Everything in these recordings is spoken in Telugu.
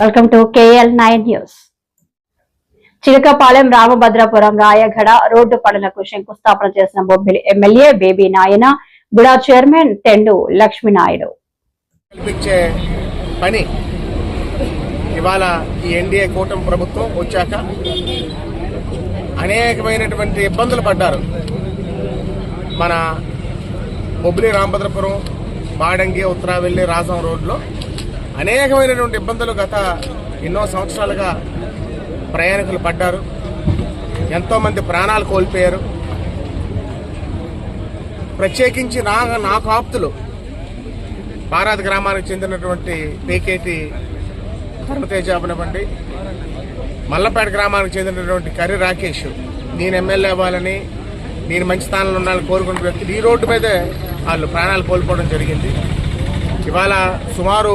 Welcome to KL nine news Chilakapalem Ramabhadrapuram Rayagada road పనులకు శంకుస్థాపన చేసిన బొబ్బిలి ఎమ్మెల్యే బేబీ నాయన గుడా చైర్మన్ తెండు లక్ష్మీనాయుడు. పని ఇవాళ ఈ ఎన్డీఏ కూటమి ప్రభుత్వం వచ్చాక అనేకమైనటువంటి ఇబ్బందులు పడ్డారు. మన బొబ్బిలి రామభద్రపురం బాడంగి ఉత్తరావెల్లి రాజం రోడ్లో అనేకమైనటువంటి ఇబ్బందులు గత ఎన్నో సంవత్సరాలుగా ప్రయాణికులు పడ్డారు. ఎంతోమంది ప్రాణాలు కోల్పోయారు. ప్రత్యేకించి నా నాకు ఆప్తులు బారాద్ గ్రామానికి చెందినటువంటి పేకేటి ధర్మతేజ అవనివ్వండి మల్లపేట గ్రామానికి చెందినటువంటి కర్రి రాకేష్ నేను ఎమ్మెల్యే అవ్వాలని నేను మంచి స్థానంలో ఉండాలని కోరుకున్న వ్యక్తులు. ఈ రోడ్డు మీదే వాళ్ళు ప్రాణాలు కోల్పోవడం జరిగింది. ఇవాళ సుమారు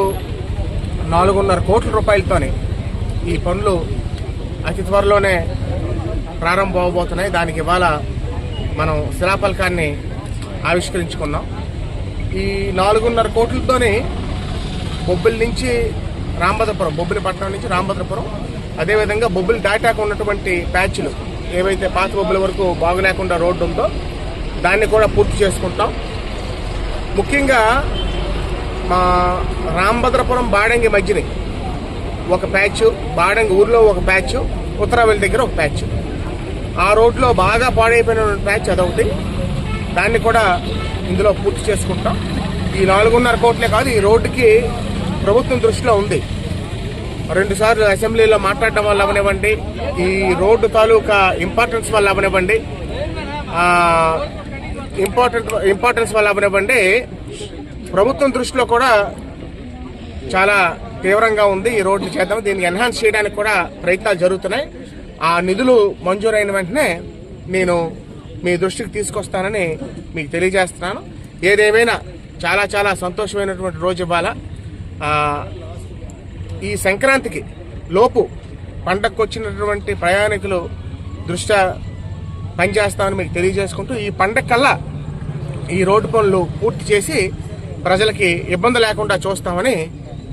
నాలుగున్నర కోట్ల రూపాయలతోని ఈ పనులు అతి త్వరలోనే ప్రారంభం అవబోతున్నాయి. దానికి ఇవాళ మనం శిలాఫలకాన్ని ఆవిష్కరించుకున్నాం. ఈ నాలుగున్నర కోట్లతోనే బొబ్బిలి నుంచి రాంభద్రపురం బొబ్బిలి పట్టణం నుంచి రాంభద్రపురం అదేవిధంగా బొబ్బిలి దాటాక ఉన్నటువంటి ప్యాచ్లు ఏవైతే పాత బొబ్బిల వరకు బాగులేకుండా రోడ్డు ఉందో దాన్ని కూడా పూర్తి చేసుకుంటాం. ముఖ్యంగా మా రాంభద్రపురం బాడంగి మధ్యని. ఒక ప్యాచ్ బాడంగి ఊర్లో ఒక ప్యాచ్ ఉత్తరావెల్లి దగ్గర ఒక ప్యాచ్. ఆ రోడ్లో బాగా పాడైపోయిన ప్యాచ్ అదొకటి. దాన్ని కూడా ఇందులో పూర్తి చేసుకుంటాం. ఈ నాలుగున్నర కోట్లే కాదు ఈ రోడ్డుకి ప్రభుత్వం దృష్టిలో ఉంది. రెండుసార్లు అసెంబ్లీలో మాట్లాడడం వల్ల అవనివ్వండి ఈ రోడ్డు తాలూకా ఇంపార్టెన్స్ వల్ల అవనివ్వండి ఇంపార్టెంట్ ఇంపార్టెన్స్ వల్ల అవనివ్వండి ప్రభుత్వం దృష్టిలో కూడా చాలా తీవ్రంగా ఉంది ఈ రోడ్డు చేద్దాం. దీన్ని ఎన్హాన్స్ చేయడానికి కూడా ప్రయత్నాలు జరుగుతున్నాయి. ఆ నిధులు మంజూరైన వెంటనే నేను మీ దృష్టికి తీసుకొస్తానని మీకు తెలియజేస్తున్నాను. ఏదేమైనా చాలా చాలా సంతోషమైనటువంటి రోజు ఇవాళ. ఈ సంక్రాంతికి లోపు పండగకు వచ్చినటువంటి ప్రయాణికులు దృష్ట్యా పనిచేస్తామని మీకు తెలియజేసుకుంటూ ఈ పండగ కల్లా ఈ రోడ్డు పనులు పూర్తి చేసి ప్రజలకి ఇబ్బంది లేకుండా చూస్తామని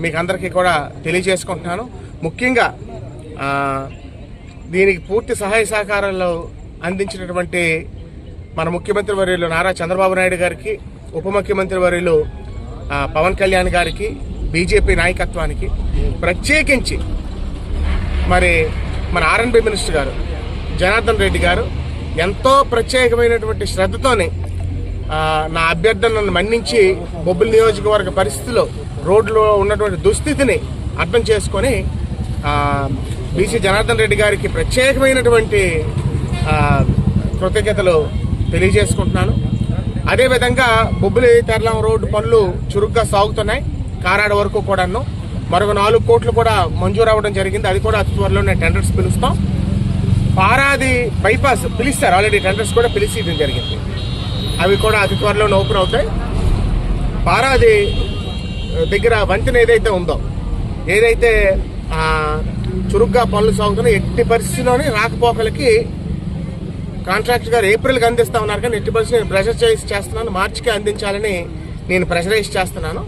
మీకు అందరికీ కూడా తెలియజేసుకుంటున్నాను. ముఖ్యంగా దీనికి పూర్తి సహాయ సహకారాలు అందించినటువంటి మన ముఖ్యమంత్రి వర్యులు నారా చంద్రబాబు నాయుడు గారికి ఉప ముఖ్యమంత్రి వర్యులు పవన్ కళ్యాణ్ గారికి బీజేపీ నాయకత్వానికి ప్రత్యేకించి మరి మన ఆర్ఎన్బి మినిస్టర్ గారు జనార్దన్ రెడ్డి గారు ఎంతో ప్రత్యేకమైనటువంటి శ్రద్ధతోనే నా అభ్యర్థనను మన్నించి బొబ్బిలి నియోజకవర్గ పరిస్థితిలో రోడ్లో ఉన్నటువంటి దుస్థితిని అర్థం చేసుకొని బీసీ జనార్దన్ రెడ్డి గారికి ప్రత్యేకమైనటువంటి కృతజ్ఞతలు తెలియజేసుకుంటున్నాను. అదేవిధంగా బొబ్బిలి తెరలం రోడ్డు పనులు చురుగ్గా సాగుతున్నాయి. కారాడ వరకు కూడాను. మరొక నాలుగు కోట్లు కూడా మంజూరు అవ్వడం జరిగింది. అది కూడా అతి త్వరలోనే టెండర్స్ పిలుస్తాం. పారాది బైపాస్ పిలిస్తారు. ఆల్రెడీ టెండర్స్ కూడా పిలిచేయడం జరిగింది. అవి కూడా అతి త్వరలోనే ఓపెన్ అవుతాయి. పారాది దగ్గర వంతెన ఏదైతే ఉందో ఏదైతే ఆ, చురుగ్గా పనులు సాగుతున్నాయో ఎట్టి పరిస్థితిలోనే రాకపోకలకి కాంట్రాక్టర్ గారు ఏప్రిల్కి అందిస్తా ఉన్నారు కానీ ఎట్టి పరిస్థితి నేను ప్రెషర్ చేసి చేస్తున్నాను మార్చికి అందించాలని నేను ప్రెషరైజ్ చేస్తున్నాను.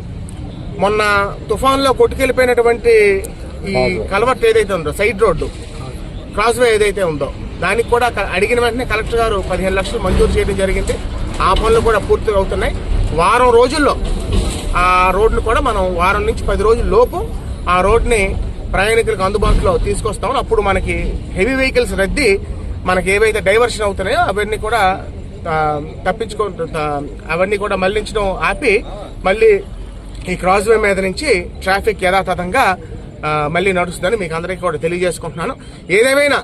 మొన్న తుఫాన్లో కొట్టుకెళ్ళిపోయినటువంటి ఈ కలవర్ట్ ఏదైతే ఉందో సైడ్ రోడ్డు క్రాస్ వే ఏదైతే ఉందో దానికి కూడా అడిగిన వెంటనే కలెక్టర్ గారు పదిహేను లక్షలు మంజూరు చేయడం జరిగింది. ఆ పనులు కూడా పూర్తిగా అవుతున్నాయి. వారం రోజుల్లో ఆ రోడ్ను కూడా మనం వారం నుంచి పది రోజుల లోపు ఆ రోడ్ని ప్రయాణికులకు అందుబాటులో తీసుకొస్తాం. అప్పుడు మనకి హెవీ వెహికల్స్ రద్దీ మనకి ఏవైతే డైవర్షన్ అవుతున్నాయో అవన్నీ కూడా తప్పించుకో అవన్నీ కూడా మళ్ళించడం ఆపి మళ్ళీ ఈ క్రాస్వే మీద నుంచి ట్రాఫిక్ యథాతథంగా మళ్ళీ నడుస్తుందని మీకు అందరికీ కూడా తెలియజేసుకుంటున్నాను. ఏదేమైనా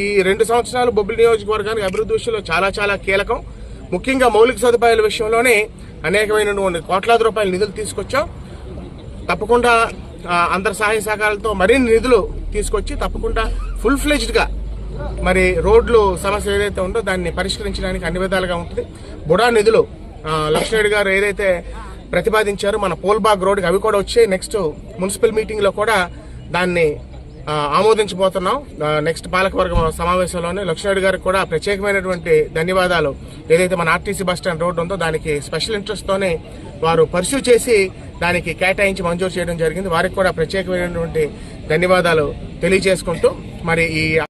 ఈ రెండు సంవత్సరాలు బొబ్బిలి నియోజకవర్గానికి అభివృద్ధి విషయంలో చాలా చాలా కీలకం. ముఖ్యంగా మౌలిక సదుపాయాల విషయంలోనే అనేకమైనటువంటి కోట్లాది రూపాయల నిధులు తీసుకొచ్చాం. తప్పకుండా అందరి సహాయ సహకారాలతో మరిన్ని నిధులు తీసుకొచ్చి తప్పకుండా ఫుల్ ఫ్లెజ్డ్గా మరి రోడ్లు సమస్య ఏదైతే ఉందో దాన్ని పరిష్కరించడానికి అన్ని విధాలుగా ఉంటుంది. బుడా నిధులు ఆ, లక్ష్మణ్ గారు ఏదైతే ప్రతిపాదించారో మన పోల్బాగ్ రోడ్కి అవి కూడా వచ్చాయి. నెక్స్ట్ మున్సిపల్ మీటింగ్లో కూడా దాన్ని ఆమోదించబోతున్నాం. నెక్స్ట్ పాలకవర్గం సమావేశంలోనే లక్ష్మణ్ గారికి కూడా ప్రత్యేకమైనటువంటి ధన్యవాదాలు. ఏదైతే మన ఆర్టీసీ బస్ స్టాండ్ రోడ్డు ఉందో దానికి స్పెషల్ ఇంట్రెస్ట్ తోనే వారు పర్సూ చేసి దానికి కేటాయించి మంజూరు చేయడం జరిగింది. వారికి కూడా ప్రత్యేకమైనటువంటి ధన్యవాదాలు తెలియజేసుకుంటూ మరి ఈ